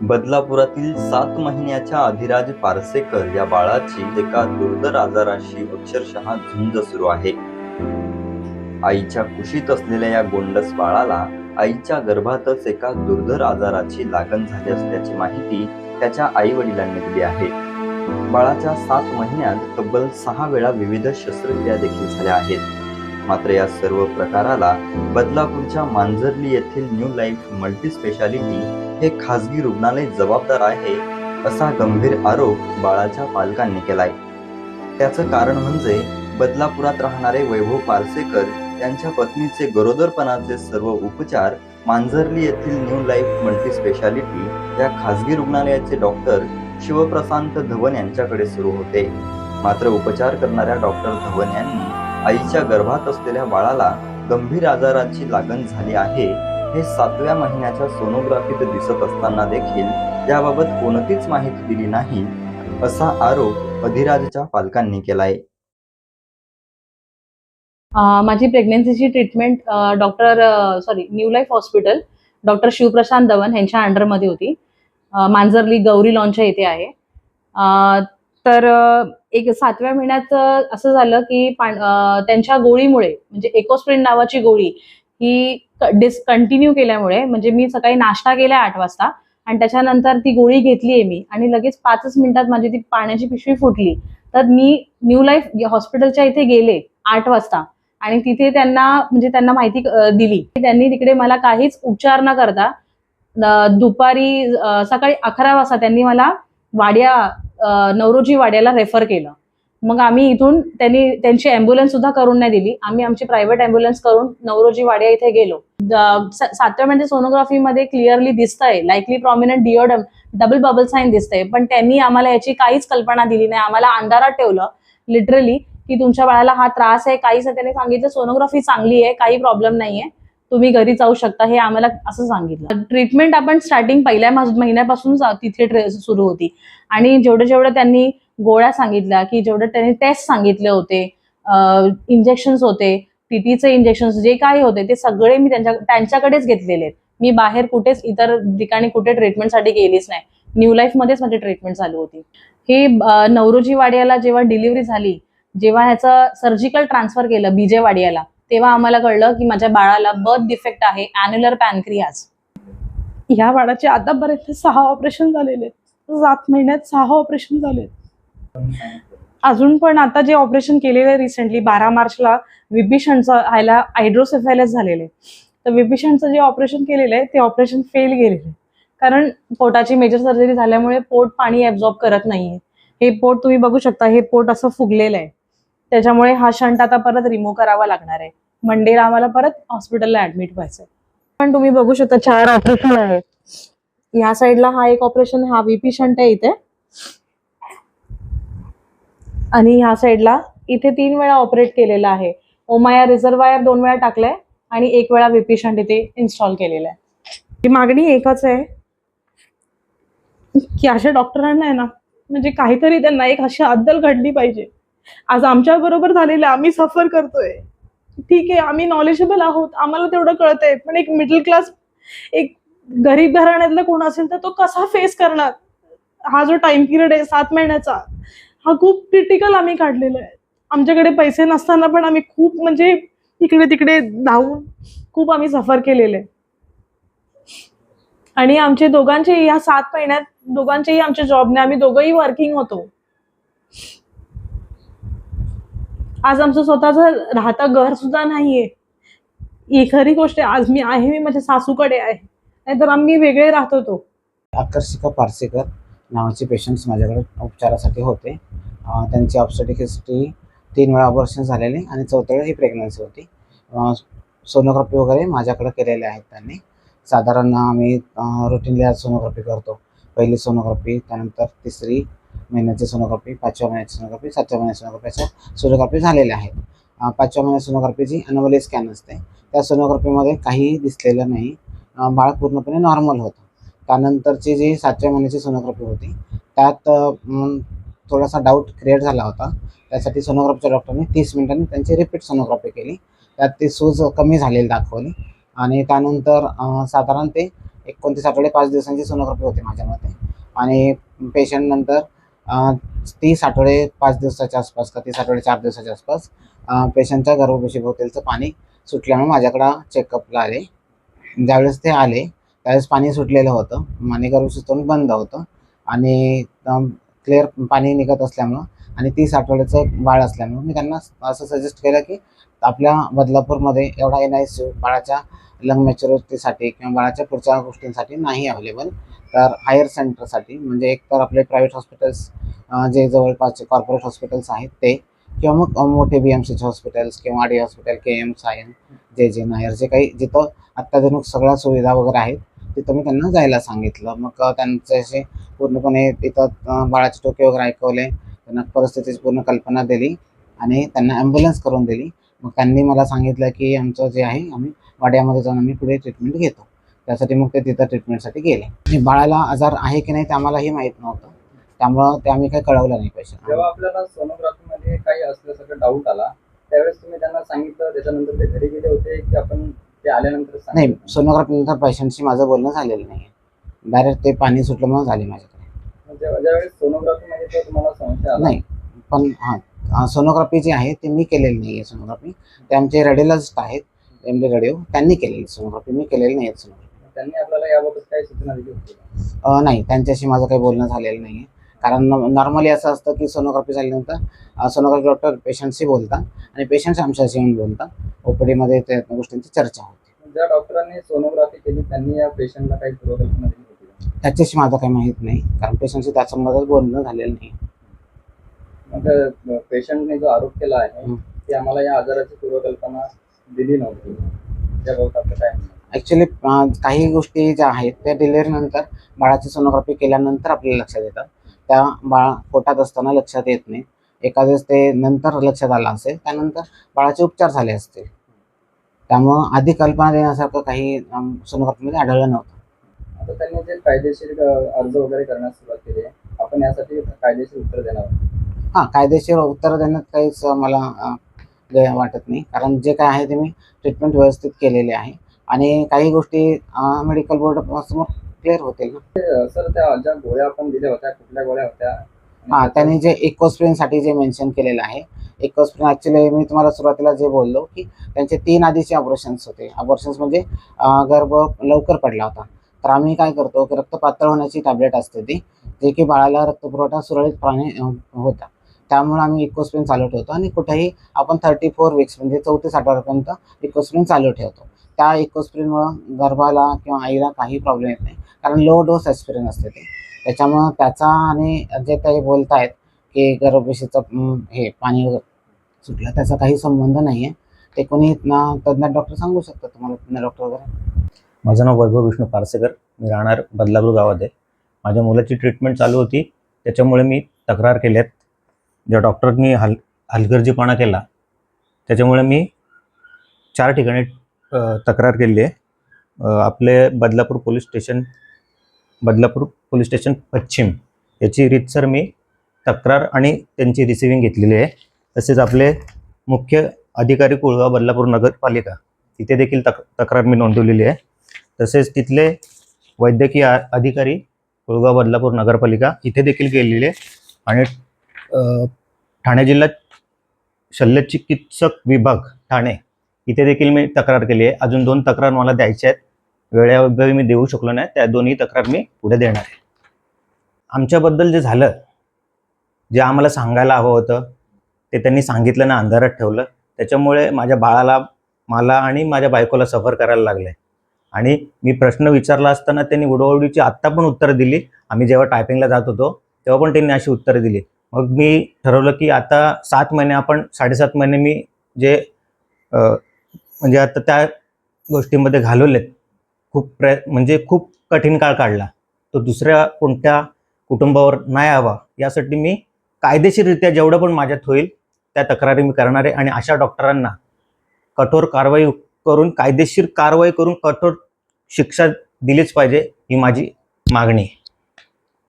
बदलापुरातील सात महिन्याच्या अधिराज पारसेकर या बाळाची एका दुर्धर आजाराशी अक्षरशः झुंज सुरू आहे. आईच्या कुशीत असलेल्या या गोंडस बाळाला आईच्या गर्भातच एका दुर्धर आजाराची लागण झाली असल्याची माहिती त्याच्या आई वडिलांनी दिली आहे. बाळाच्या सात महिन्यात तब्बल सहा वेळा विविध शस्त्रक्रिया देखील झाल्या आहेत. मात्र या सर्व प्रकाराला बदलापूरच्या मांजरली येथील न्यू लाईफ मल्टी स्पेशालिटी हे खासगी रुग्णालय जबाबदार आहे असा गंभीर आरोप बाळाच्या पालकांनी केलाय. त्याचं कारण म्हणजे बदलापुरात राहणारे वैभव पारसेकर त्यांच्या पत्नीचे गरोदरपणाचे सर्व उपचार मांजर्ली येथील न्यू लाईफ मल्टी स्पेशालिटी या खासगी रुग्णालयाचे डॉक्टर शिवप्रशांत धवन यांच्याकडे सुरू होते. मात्र उपचार करणाऱ्या डॉक्टर धवन यांनी आईच्या गर्भात असलेल्या बाळाला गंभीर आजाराची लागण झाली आहे हे सातव्या महिन्याच्या सोनोग्राफीत दिसत असताना देखील याबाबत कोणतीच माहिती दिली नाही असा आरोप अधिराजच्या पालकांनी केलाय. माझी प्रेग्नन्सीची treatment doctor sorry new life hospital doctor Shivprashant Dhawan यांच्या अंडरमध्ये होती. मांजरली गौरी लॉनच्या इथे आहे. तर एक सातव्या महिन्यात असं झालं की त्यांच्या गोळीमुळे म्हणजे एकोस्प्रिन नावाची गोळी ही डिसकंटिन्यू केल्यामुळे म्हणजे मी सकाळी नाश्ता केला आठ वाजता आणि त्याच्यानंतर ती गोळी घेतलीये मी आणि लगेच पाचच मिनिटात माझी ती पाण्याची पिशवी फुटली. तर मी न्यू लाईफ हॉस्पिटलच्या इथे गेले आठ वाजता आणि तिथे त्यांना म्हणजे त्यांना माहिती दिली. त्यांनी तिकडे मला काहीच उपचार न करता दुपारी सकाळी अकरा वाजता त्यांनी मला वाड्या नवरोजी वाड्याला रेफर केलं. मग आम्ही इथून त्यांनी त्यांची अँब्युलन्स सुद्धा करून नाही दिली. आम्ही आमची प्रायव्हेट अँब्युलन्स करून नवरोजी वाड्या इथे गेलो. सातव्या म्हणजे सोनोग्राफीमध्ये क्लिअरली दिसतंय. Likely prominent duodenum double bubble sign दिसतंय. पण त्यांनी आम्हाला याची काहीच कल्पना दिली नाही. आम्हाला अंधारात ठेवलं लिटरली की तुमच्या बाळाला हा त्रास आहे. काहीच त्याने सांगितलं सोनोग्राफी चांगली आहे काही प्रॉब्लेम नाहीये. तुम्ही घरी जाऊ शकता. हे आम्हाला असं सांगितलं. ट्रीटमेंट आपण स्टार्टिंग पहिल्या महिन्यापासून तिथे सुरू होती. आणि जेवढं जेवढं त्यांनी गोळ्या सांगितल्या की जेवढं त्यांनी टेस्ट सांगितले होते इंजेक्शन्स होते टीटीचे इंजेक्शन जे काही होते ते सगळे मी त्यांच्या त्यांच्याकडेच घेतलेले आहेत. मी बाहेर कुठेच इतर ठिकाणी कुठे ट्रीटमेंटसाठी गेलीच नाही. न्यू लाईफमध्येच माझी ट्रीटमेंट चालू होती. ही नवरोजी वाडियाला जेव्हा डिलिव्हरी झाली जेव्हा ह्याचं सर्जिकल ट्रान्सफर केलं बीजे वाडियाला तेव्हा आम्हाला कळलं की माझ्या बाळाला बर्थ डिफेक्ट आहे अॅन्युलर पॅनक्रियाज ह्या बाळाचे आतापर्यंत सहा ऑपरेशन झालेले आहेत. सात महिन्यात सहा ऑपरेशन झालेत. अजून पण आता जे ऑपरेशन केलेलं आहे रिसेंटली बारा मार्चला विभीषणचं आयला हायड्रोसेफॅलस झालेले तर विभीषणचं जे ऑपरेशन केलेलं आहे ते ऑपरेशन फेल गेलेलं कारण पोटाची मेजर सर्जरी झाल्यामुळे पोट पाणी ॲब्झॉर्ब करत नाहीये. हे पोट तुम्ही बघू शकता हे पोट असं फुगलेलं आहे. त्याच्यामुळे हा शंट आता परत रिमूव्ह करावा लागणार आहे. मंडेला आम्हाला परत हॉस्पिटलला ऍडमिट व्हायचं पण तुम्ही बघू शकता चार ऑपरेशन आहेत ह्या साईडला हा एक ऑपरेशन हा व्हीपी शंट आहे इथे. आणि ह्या साईडला इथे तीन वेळा ऑपरेट केलेला आहे. ओमाया रिझर्वायर दोन वेळा टाकलाय आणि एक वेळा व्हीपी शंट इथे इन्स्टॉल केलेला आहे. ही मागणी एकच आहे की अशा डॉक्टरांना आहे ना म्हणजे काहीतरी त्यांना एक अशी अद्दल घडली पाहिजे. आज आमच्या बरोबर झालेलं आम्ही सफर करतोय. ठीक आहे आम्ही नॉलेजेबल आहोत आम्हाला तेवढं कळतंय पण एक मिडल क्लास एक गरीब घराण्यातला कोण असेल तर तो कसा फेस करणार? हा जो टाइम पिरियड आहे सात महिन्याचा हा खूप क्रिटिकल आम्ही काढलेला आहे. आमच्याकडे पैसे नसताना पण आम्ही खूप म्हणजे इकडे तिकडे धावून खूप आम्ही सफर केलेले. आणि आमचे दोघांचे या सात महिन्यात दोघांचेही आमच्या जॉबने आम्ही दोघंही वर्किंग होतो. आज आमचं स्वतःचं राहता घर सुद्धा नाहीये. ही खरी गोष्ट आज मी आहे मी माझ्या सासूकडे आहे. नाहीतर आम्ही वेगळे राहत होतो. आकर्षिका पारसेकर नावाचे पेशंट्स माझ्याकडे उपचारासाठी होते. त्यांची ऑब्स्टेटिक हिस्ट्री तीन वेळा ऑपरेशन झालेले आणि चौथ्या वेळा ही प्रेग्नन्सी होती. सोनोग्राफी वगैरे माझ्याकडे केलेले आहेत त्यांनी. साधारण आम्ही रुटीनली आज सोनोग्राफी करतो. पहिली सोनोग्राफी त्यानंतर तिसरी महिन्याची सोनोग्राफी पाचव्या महिन्याची सोनोग्राफी सातव्या महिन्याची सोनोग्राफी अशा सोनोग्राफी झालेल्या आहेत. पाचव्या महिन्यात सोनोग्राफीची अनोमली स्कॅन असते त्या सोनोग्राफीमध्ये काहीही दिसलेलं नाही. बाळ पूर्णपणे नॉर्मल होतं. त्यानंतरची जी सातव्या महिन्याची सोनोग्राफी होती त्यात थोडासा डाऊट क्रिएट झाला होता. त्यासाठी सोनोग्राफीच्या डॉक्टरने तीस मिनिटांनी त्यांची रिपीट सोनोग्राफी केली. त्यात ती सूज कमी झालेली दाखवली. आणि त्यानंतर साधारण ते एकोणतीस आठवडे पाच दिवसांची सोनोग्राफी होती माझ्या मते. आणि पेशंट नंतर तीस आठवडे पाच दिवसाच्या आसपास का तीस आठवडे चार दिवसाच्या आसपास पेशंटच्या गर्भपेशीभोवतीलचं पाणी सुटल्यामुळे माझ्याकडं चेकअपला आले. ज्यावेळेस ते आले त्यावेळेस पाणी सुटलेलं होतं. आणि गर्भशिस्तोन बंद होतं. आणि क्लिअर पाणी निघत असल्यामुळं आणि तीस आठवड्याचं बाळ असल्यामुळं. मी त्यांना असं सजेस्ट केलं की आपल्या बदलापूरमध्ये एवढा एन आय सी बाळाच्या लंग मॅच्युरिटीसाठी किंवा बाळाच्या पुढच्या गोष्टींसाठी नाही अवेलेबल तर हायर सेंटरसाठी म्हणजे एक तर आपले प्रायव्हेट हॉस्पिटल्स जे जवळपासचे कॉर्पोरेट हॉस्पिटल्स आहेत ते किंवा मग मोठे बी एम सीचे हॉस्पिटल्स किंवा D hospital K M Sion J J Nair जे काही जिथं अत्याधुनिक सगळ्या सुविधा वगैरे आहेत तिथं मी त्यांना जायला सांगितलं. मग त्यांच्याशी त्यांचे असे पूर्णपणे तिथं बाळाचे टोके वगैरे ऐकवले. त्यांना परिस्थितीची पूर्ण कल्पना दिली आणि त्यांना ॲम्ब्युलन्स करून दिली. मग त्यांनी मला सांगितलं की आमचं जे आहे आम्ही वाड्यामध्ये जाऊन आम्ही पुढे ट्रीटमेंट घेतो. त्यासाठी मग ते तिथं ट्रीटमेंटसाठी गेले. आणि बाळाला आजार आहे की नाही ते आम्हालाही माहीत नव्हतं. त्यामुळं ते आम्ही काही कळवलं नाही पैसे. जेव्हा आपल्याला सोनोग्राफीमध्ये काही असल्यासारखं डाऊट आला त्यावेळेस तुम्ही त्यांना सांगितलं त्याच्यानंतर ते घरी गेले होते की आपण ते आल्यानंतर नाही सोनोग्राफी नंतर पेशंटशी माझं बोलणं झालेलं नाही डायरेक्ट ते पाणी सुटल्यामुळे झाले माझ्याकडे. जेव्हा ज्यावेळेस सोनोग्राफी मध्ये तो तुम्हाला नाही पण हां सोनोग्राफी जी आहे ती मी केलेली नाही आहे सोनोग्राफी. ते आमचे रेडिओलॉजिस्ट आहेत एम डी रेडिओ त्यांनी केलेली सोनोग्राफी. मी केलेली नाही आहे सोनोग्राफी. त्यांनी आपल्याला याबाबत काही सूचना दिली होती नाही त्यांच्याशी माझं काही बोलणं झालेलं नाही आहे कारण नॉर्मली असं असतं की सोनोग्राफी झाल्यानंतर सोनोग्राफी डॉक्टर पेशंटशी बोलतात आणि पेशंट्स आमच्याशी येऊन बोलतात ओपीडीमध्ये त्या गोष्टींची चर्चा होते ज्या डॉक्टरांनी सोनोग्राफी केली त्यांनी या पेशंटला काही पूर्वकल्पना दिली होती का? त्याच्याशी माझं काही माहीत नाही कारण पेशंटशी त्यासंबंधात बोलणं झालेलं नाही मग पेशंटने जो आरोप केला आहे. की आम्हाला या आजाराची पूर्वकल्पना दिली नव्हती त्याबाबत काय? ॲक्च्युली काही गोष्टी ज्या आहेत त्या डिलिव्हरीनंतर बाळाची सोनोग्राफी केल्यानंतर आपल्याला लक्षात येतात त्या बाळा पोटात असताना लक्षात येत नाही. एखाद्याच ते नंतर लक्षात आलं असेल त्यानंतर बाळाचे उपचार झाले असतील. त्यामुळं आधी कल्पना देण्यासारखं काही सोनोग्राफीमध्ये आढळलं नव्हतं. आता त्यांनी जे कायदेशीर अर्ज वगैरे करण्यास सुरुवात केली आहे आपण यासाठी कायदेशीर उत्तर देणार हां कायदेशीर उत्तर देण्यात काहीच मला वाटत नाही. कारण जे काय आहे ते मी ट्रीटमेंट व्यवस्थित केलेले आहे. आणि काही गोष्टी मेडिकल बोर्ड समोर क्लिअर होतील ना. सर त्या ज्या गोळ्या आपण दिल्या होत्या कुठल्या गोळ्या होत्या? हां त्यांनी जे इकोस्प्रिनसाठी जे मेन्शन केलेलं आहे इकोस्प्रिन ॲक्च्युली मी तुम्हाला सुरुवातीला जे बोललो की त्यांचे तीन आधीचे ऑपरेशन्स होते. ऑपरेशन्स म्हणजे गर्भ लवकर पडला होता. तर आम्ही काय करतो की रक्त पातळ होण्याची टॅबलेट असते ती जे की बाळाला रक्तपुरवठा सुरळीतपणे होता. त्यामुळे आम्ही इकोस्प्रिन चालू ठेवतो आणि कुठेही आपण थर्टी फोर वीक्स म्हणजे चौतीस आठवड्यापर्यंत इकोस्प्रिन चालू ठेवतो. त्या इकोस्प्रिनमुळं गर्भाला किंवा आईला काही प्रॉब्लेम येत नाही. कारण लो डोस ॲस्पिरिन असते ते. त्याच्यामुळं त्याचा आणि जे काही बोलत आहेत की गर्भपेशीचं हे पाणी वगैरे सुटलं त्याचा काही संबंध नाही आहे ते कोणी ना तज्ज्ञ डॉक्टर सांगू शकतात तुम्हाला तज्ञ डॉक्टर वगैरे? माझं नाव वैभव विष्णू पारसेकर. मी राहणार बदलापूर गावात आहे. माझ्या मुलाची ट्रीटमेंट चालू होती. त्याच्यामुळे मी तक्रार केल्यात. ज्या डॉक्टरनी हल हलगर्जीपणा केला त्याच्यामुळे मी चार ठिकाणी तक्रार केली आहे. आपले Badlapur police station Badlapur police station पश्चिम याची रीतसर मी तक्रार आणि त्यांची रिसिव्हिंग घेतलेली आहे. तसेच आपले मुख्य अधिकारी कुळगाव बदलापूर नगरपालिका तिथे देखील तक तक्रार मी नोंदवलेली आहे. तसेच तिथले वैद्यकीय अधिकारी कुळगाव बदलापूर नगरपालिका इथे देखील गेलेली आहे. आणि ठाणे जिल्ह्यात शल्यचिकित्सक विभाग ठाणे इथे देखील मी तक्रार केली आहे. अजून दोन तक्रार मला द्यायच्या आहेत. वेळेअभावी मी देऊ शकलो नाही. त्या दोन्ही तक्रार मी पुढे देणार आहे. आमच्याबद्दल जे झालं जे आम्हाला सांगायला हवं होतं ते त्यांनी सांगितलं ना अंधारात ठेवलं. त्याच्यामुळे माझ्या बाळाला मला आणि माझ्या बायकोला सफर करायला लागले. आणि मी प्रश्न विचारला असताना त्यांनी उडवडीची आत्ता पण उत्तरं दिली. आम्ही जेव्हा टायपिंगला जात होतो तेव्हा पण त्यांनी अशी उत्तरं दिली. मग मी ठरवलं की आता सात महिने आपण साडेसात महिने मी जे म्हणजे आता त्या गोष्टीमध्ये घालवलेत. खूप प्रय म्हणजे खूप कठीण काळ काढला. तो दुसऱ्या कोणत्या कुटुंबावर नाही यावा यासाठी मी कायदेशीररित्या जेवढं पण माझ्यात होईल त्या तक्रारी मी करणार आहे आणि अशा डॉक्टरांना कठोर कारवाई करून कायदेशीर कारवाई करून कठोर शिक्षा दिलीच पाहिजे ही माझी मागणी आहे.